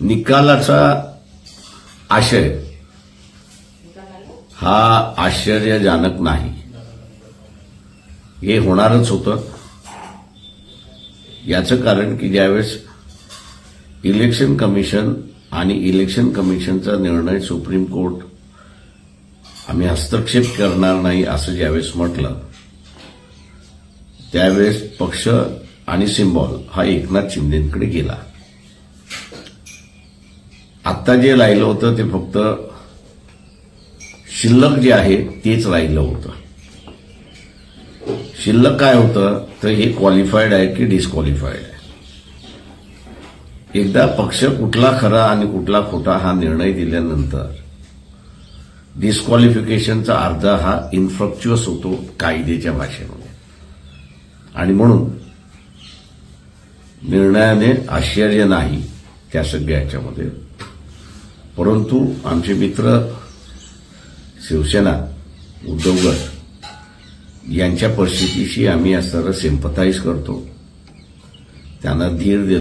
निकालाचा आशय. हा आश्चर्यजनक नाही. हे होणारच होतं. याचं कारण की ज्यावेळेस इलेक्शन कमिशन आणि इलेक्शन कमिशनचा निर्णय सुप्रीम कोर्ट आम्ही हस्तक्षेप करणार नाही असं ज्यावेळेस म्हटलं त्यावेळेस पक्ष आणि सिम्बॉल हा एकनाथ शिंदेकडे गेला. आत्ता जे राहिलं होतं ते फक्त शिल्लक जे आहे तेच राहिलं होतं. शिल्लक काय होतं? तर हे क्वालिफाईड आहे की डिस्क्वालिफाईड आहे? एकदा पक्ष कुठला खरा आणि कुठला खोटा हा निर्णय दिल्यानंतर डिस्क्वालिफिकेशनचा अर्ज हा इन्फ्रक्च्युअस होतो कायद्याच्या भाषेमध्ये. आणि म्हणून निर्णयाने आश्चर्य नाही त्या सगळ्या याच्यामध्ये परंतु आमचे मित्र शिवसेना उद्धव गट यांच्या परिस्थितीशी आम्ही असणारं सिम्पथाईज करतो. त्यांना धीर देतो.